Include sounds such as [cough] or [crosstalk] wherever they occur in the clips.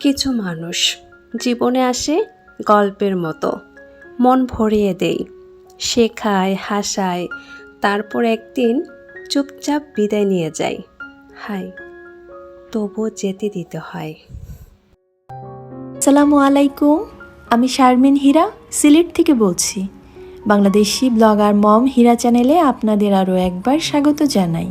কিছু মানুষ জীবনে আসে গল্পের মতো। মন ভরিয়ে দেই, শেখায়, হাসায়, তারপর একদিন চুপচাপ বিদায় নিয়ে যায় হাই, তবুও যেতে দিতে হয়। আসসালামু আলাইকুম, আমি শারমিন হীরা, সিলেট থেকে বলছি। বাংলাদেশি ব্লগার মম হীরা চ্যানেলে আপনাদের আরও একবার স্বাগত জানাই।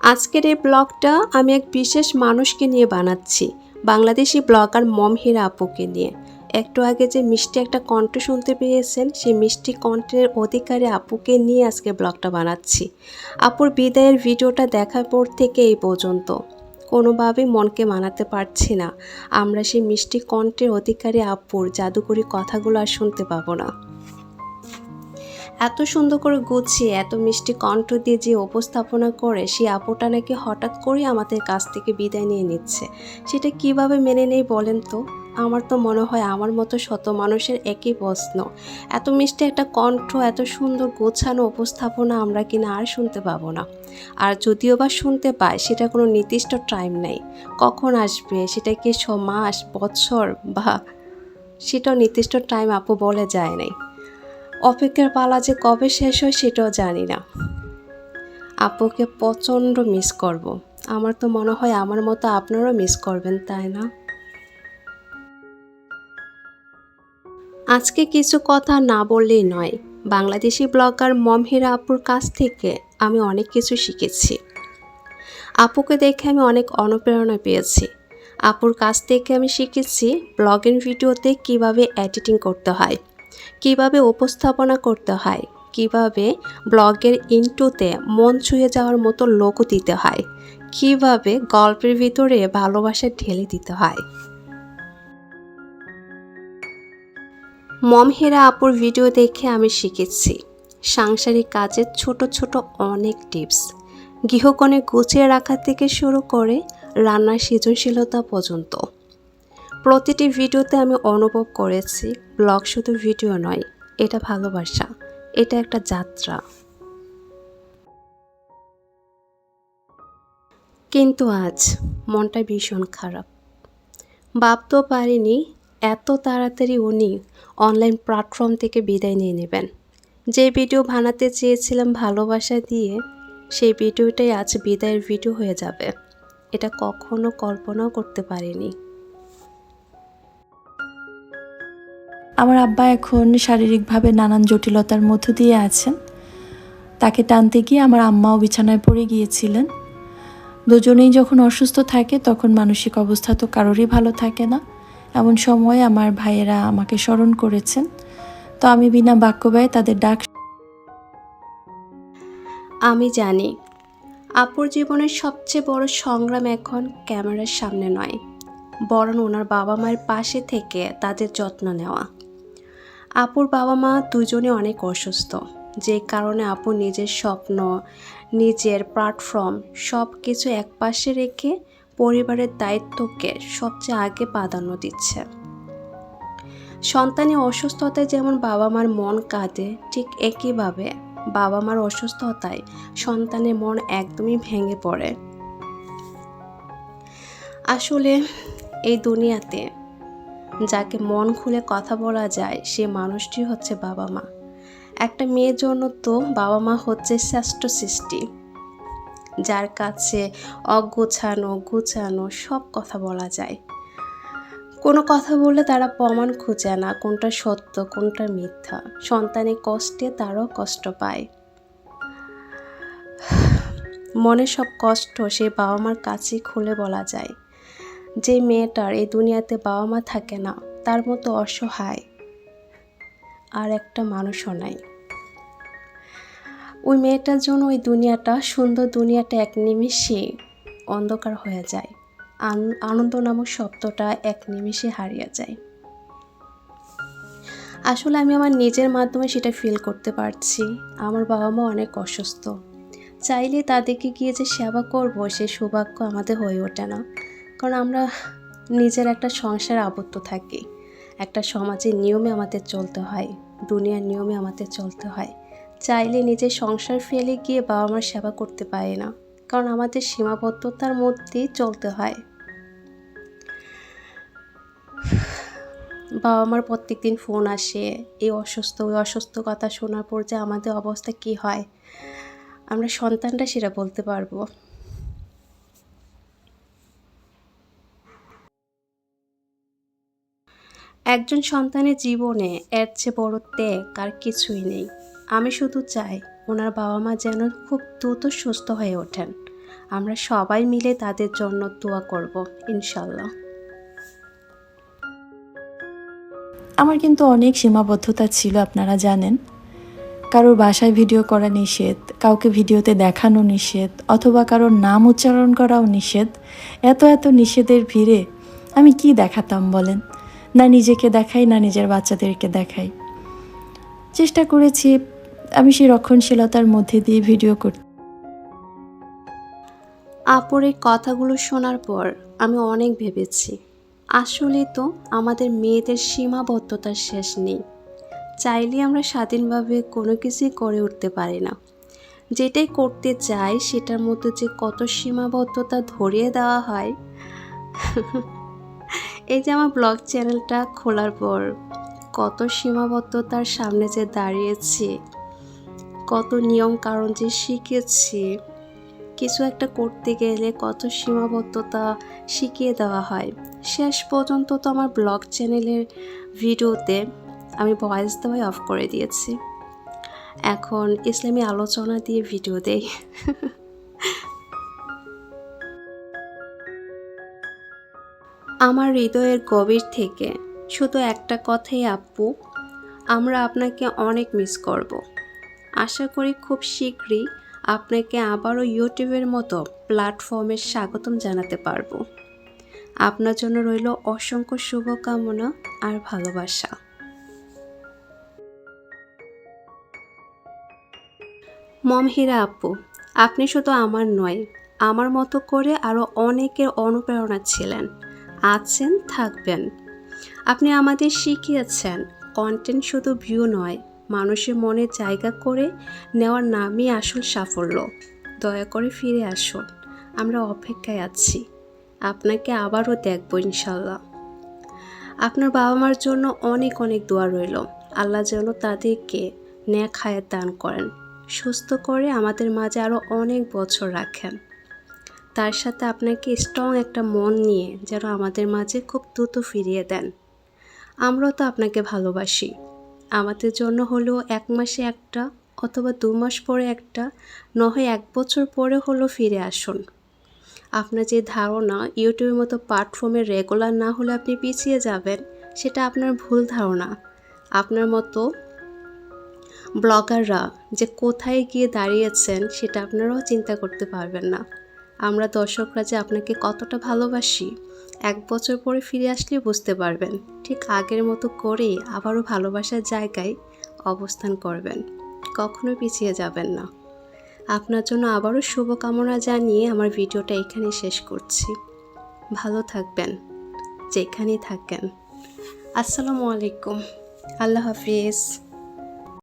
আজকের এই ব্লগটা আমি এক বিশেষ মানুষকে নিয়ে বানাচ্ছি, বাংলাদেশি ব্লগার মম হীরা আপুকে নিয়ে। একটু আগে যে মিষ্টি একটা কণ্ঠ শুনতে পেয়েছেন, সেই মিষ্টি কণ্ঠের অধিকারী আপুকে নিয়ে আজকে ব্লগটা বানাচ্ছি। আপুর বিদায়ের ভিডিওটা দেখার পর থেকে এই পর্যন্ত। কোনোভাবেই মনকে মানাতে পারছি না। আমরা সেই মিষ্টি কণ্ঠের অধিকারী আপুর জাদুকরি কথাগুলো আর শুনতে পাবো না। এত সুন্দর করে গুছিয়ে, এত মিষ্টি কণ্ঠ দিয়ে যে উপস্থাপনা করে, সেই আপুটা নাকি হঠাৎ করে আমাদের কাছ থেকে বিদায় নিয়ে নিচ্ছে। সেটা কীভাবে মেনে নেই বলেন তো? আমার তো মনে হয় আমার মতো শত মানুষের একই প্রশ্ন। এত মিষ্টি একটা কণ্ঠ, এত সুন্দর গোছানো উপস্থাপনা আমরা কিনা আর শুনতে পাবো না। আর যদিও বা শুনতে পাই সেটা কোনো নির্দিষ্ট টাইম নেই। কখন আসবে, সেটা কি ছ মাস, বছর, বা সেটাও নির্দিষ্ট টাইম আপু বলে যায় নাই। অপেক্ষার পালা যে কবে শেষ হয় সেটাও জানি না। আপুকে প্রচণ্ড মিস করব। আমার তো মনে হয় আমার মতো আপনারাও মিস করবেন, তাই না? আজকে কিছু কথা না বললেই নয়। বাংলাদেশি ব্লগার মমহিরা আপুর কাছ থেকে আমি অনেক কিছু শিখেছি। আপুকে দেখে আমি অনেক অনুপ্রেরণা পেয়েছি। আপুর কাছ থেকে আমি শিখেছি ব্লগিং ভিডিওতে কীভাবে এডিটিং করতে হয়। কীভাবে উপস্থাপনা করতে হয়, কীভাবে ব্লগের ইন্টুতে মন ছুঁয়ে যাওয়ার মতো লোগো দিতে হয়, কীভাবে গল্পের ভিতরে ভালোবাসা ঢেলে দিতে হয়। মমহেরা আপুর ভিডিও দেখে আমি শিখেছি সাংসারিক কাজের ছোট ছোট অনেক টিপস। গৃহকোণে গুছিয়ে রাখা থেকে শুরু করে রান্নার সৃজনশীলতা পর্যন্ত। প্রতিটি ভিডিওতে আমি অনুভব করেছি, ব্লগ শুধু ভিডিও নয়, এটা ভালোবাসা, এটা একটা যাত্রা। কিন্তু আজ মনটা ভীষণ খারাপ। ভাবতেও পারিনি এত তাড়াতাড়ি উনি অনলাইন প্ল্যাটফর্ম থেকে বিদায় নিয়ে নেবেন। যে ভিডিও বানাতে চেয়েছিলাম ভালোবাসা দিয়ে, সেই ভিডিওটাই আজ বিদায়ের ভিডিও হয়ে যাবে। এটা কখনো কল্পনাও করতে পারিনি। আমার আব্বা এখন শারীরিকভাবে নানান জটিলতার মধ্য দিয়ে আছেন। তাকে টানতে গিয়ে আমার আম্মাও বিছানায় পড়ে গিয়েছিলেন। দুজনেই যখন অসুস্থ থাকে, তখন মানসিক অবস্থা তো কারোরই ভালো থাকে না। এমন সময় আমার ভাইয়েরা আমাকে স্মরণ করেছেন। তো আমি বিনা বাক্য ব্যয়ে তাদের ডাক আমি জানি, আপুর জীবনের সবচেয়ে বড় সংগ্রাম এখন ক্যামেরার সামনে নয়, বরং ওনার বাবা মায়ের পাশে থেকে তাদের যত্ন নেওয়া। আপুর বাবা মা দুজনে অনেক অসুস্থ। যে কারণে আপু নিজের স্বপ্ন, নিজের প্ল্যাটফর্ম সব কিছু একপাশে রেখে পরিবারের দায়িত্বকে সবচেয়ে আগে প্রাধান্য দিচ্ছে। সন্তানের অসুস্থতায় যেমন বাবা মার মন কাঁদে, ঠিক একইভাবে বাবা মার অসুস্থতায় সন্তানের মন একদমই ভেঙে পড়ে। আসলে এই দুনিয়াতে যাকে মন খুলে কথা বলা যায়, সে মানুষটি হচ্ছে বাবা মা। একটা মেয়ের জন্য তো বাবা মা হচ্ছে শ্রেষ্ঠ সৃষ্টি। যার কাছে অগোছানো, গুছানো সব কথা বলা যায়। কোনো কথা বললে তারা প্রমাণ খুঁজে না কোনটা সত্য, কোনটা মিথ্যা। সন্তানের কষ্টে তারাও কষ্ট পায়। মনে সব কষ্ট সে বাবা মার কাছেই খুলে বলা যায়। যে মেয়েটার এই দুনিয়াতে বাবা মা থাকে না, তার মতো অসহায়। আর একটা মানুষও নাই। ওই মেয়েটার জন্য ওই দুনিয়াটা, সুন্দর দুনিয়াটা এক নিমিষে অন্ধকার হয়ে যায়। আন- আনন্দ নামক শব্দটা এক নিমিষে হারিয়ে যায়। আসলে আমি আমার নিজের মাধ্যমে সেটা ফিল করতে পারছি। আমার বাবা মা অনেক অসুস্থ। চাইলে তাদেরকে গিয়ে যে সেবা করব, সে সৌভাগ্য আমাদের হয়ে ওঠে না। কারণ আমরা নিজের একটা সংসারে আবদ্ধ থাকি। একটা সমাজের নিয়মে আমাদের চলতে হয়, দুনিয়ার নিয়মে আমাদের চলতে হয়। চাইলে নিজের সংসার ফেলে গিয়ে বাবা মার সেবা করতে পারে না, কারণ আমাদের সীমাবদ্ধতার মধ্যেই চলতে হয়। বাবা মার প্রত্যেক দিন ফোন আসে, এই অসুস্থ, ওই অসুস্থ কথা শোনার পর যে আমাদের অবস্থা কি হয়, আমরা সন্তানরা সেটা বলতে পারব। একজন সন্তানের জীবনে এর চেয়ে বড় ত্যাগ আর কিছুই নেই। আমি শুধু চাই ওনার বাবা মা যেন খুব দ্রুত সুস্থ হয়ে ওঠেন। আমরা সবাই মিলে তাদের জন্য দোয়া করব ইনশাল্লাহ আমার কিন্তু অনেক সীমাবদ্ধতা ছিল, আপনারা জানেন। কারোর বাসায় ভিডিও করা নিষেধ, কাউকে ভিডিওতে দেখানো নিষেধ, অথবা কারোর নাম উচ্চারণ করাও নিষেধ। এত এত নিষেধের ভিড়ে আমি কি দেখাতাম বলেন? না নিজেকে দেখাই, না নিজের বাচ্চাদেরকে দেখাই। চেষ্টা করেছি আমি সেই রক্ষণশীলতার মধ্যে দিয়ে ভিডিও করতে আপুর কথাগুলো শোনার পর আমি অনেক ভেবেছি। আসলে তো আমাদের মেয়েদের সীমাবদ্ধতার শেষ নেই। চাইলে আমরা স্বাধীনভাবে কোনো কিছুই করে উঠতে পারি না। যেটাই করতে চাই সেটার মধ্যে যে কত সীমাবদ্ধতা ধরিয়ে দেওয়া হয় এই যে আমার ব্লগ চ্যানেলটা খোলার পর, কত সীমাবদ্ধতার সামনে যে দাঁড়িয়েছি, কত নিয়ম কারণ যে শিখেছি, কিছু একটা করতে গেলে কত সীমাবদ্ধতা শিখিয়ে দেওয়া হয়। শেষ পর্যন্ত তো আমার ব্লগ চ্যানেলের ভিডিওতে আমি ভয়েস দেওয়াই অফ করে দিয়েছি। এখন ইসলামী আলোচনা দিয়ে ভিডিও দেই। [laughs] আমার হৃদয়ের গভীর থেকে শুধু একটা কথাই, আপু, আমরা আপনাকে অনেক মিস করব। আশা করি খুব শীঘ্রই আপনাকে আবারও ইউটিউবের মতো প্ল্যাটফর্মে স্বাগতম জানাতে পারব। আপনার জন্য রইল অসংখ্য শুভকামনা আর ভালোবাসা। মমহিরা আপু, আপনি শুধু আমার নয়, আমার মতো করে আরও অনেকের অনুপ্রেরণা ছিলেন। আছেন, থাকবেন। আপনি আমাদের শিখিয়েছেন কন্টেন্ট শুধু ভিউ নয়, মানুষের মনে জায়গা করে নেওয়ার নামই আসল সাফল্য। দয়া করে ফিরে আসুন, আমরা অপেক্ষায় আছি। আপনাকে আবারও দেখব ইনশাল্লাহ আপনার বাবা মার জন্য অনেক অনেক দোয়া রইল। আল্লাহ যেন তাদেরকে ন্যাক হায়াত দান করেন। সুস্থ করে আমাদের মাঝে আরও অনেক বছর রাখেন। তার সাথে আপনাকে স্ট্রং একটা মন নিয়ে যেন আমাদের মাঝে খুব দ্রুত ফিরিয়ে দেন। আমরাও তো আপনাকে ভালোবাসি। আমাদের জন্য হলেও এক মাসে একটা অথবা দু মাস পরে একটা নয় এক বছর পরে হলেও ফিরে আসুন। আপনার যে ধারণা, ইউটিউবের মতো প্ল্যাটফর্মে রেগুলার না হলে আপনি পিছিয়ে যাবেন, সেটা আপনার ভুল ধারণা। আপনার মতো ব্লগাররা যে কোথায় গিয়ে দাঁড়িয়েছেন, সেটা আপনারাও চিন্তা করতে পারবেন না। আমরা দর্শকরা যে আপনাকে কতটা ভালোবাসি, এক বছর পরে ফিরে আসলে বুঝতে পারবেন। ঠিক আগের মতো করেই আবারও ভালোবাসার জায়গায় অবস্থান করবেন। কখনো পিছিয়ে যাবেন না। আপনার জন্য আবারও শুভকামনা জানিয়ে আমার ভিডিওটা এখানে শেষ করছি। ভালো থাকবেন, যেখানেই থাকেন। আসসালামু আলাইকুম। আল্লাহ হাফিজ।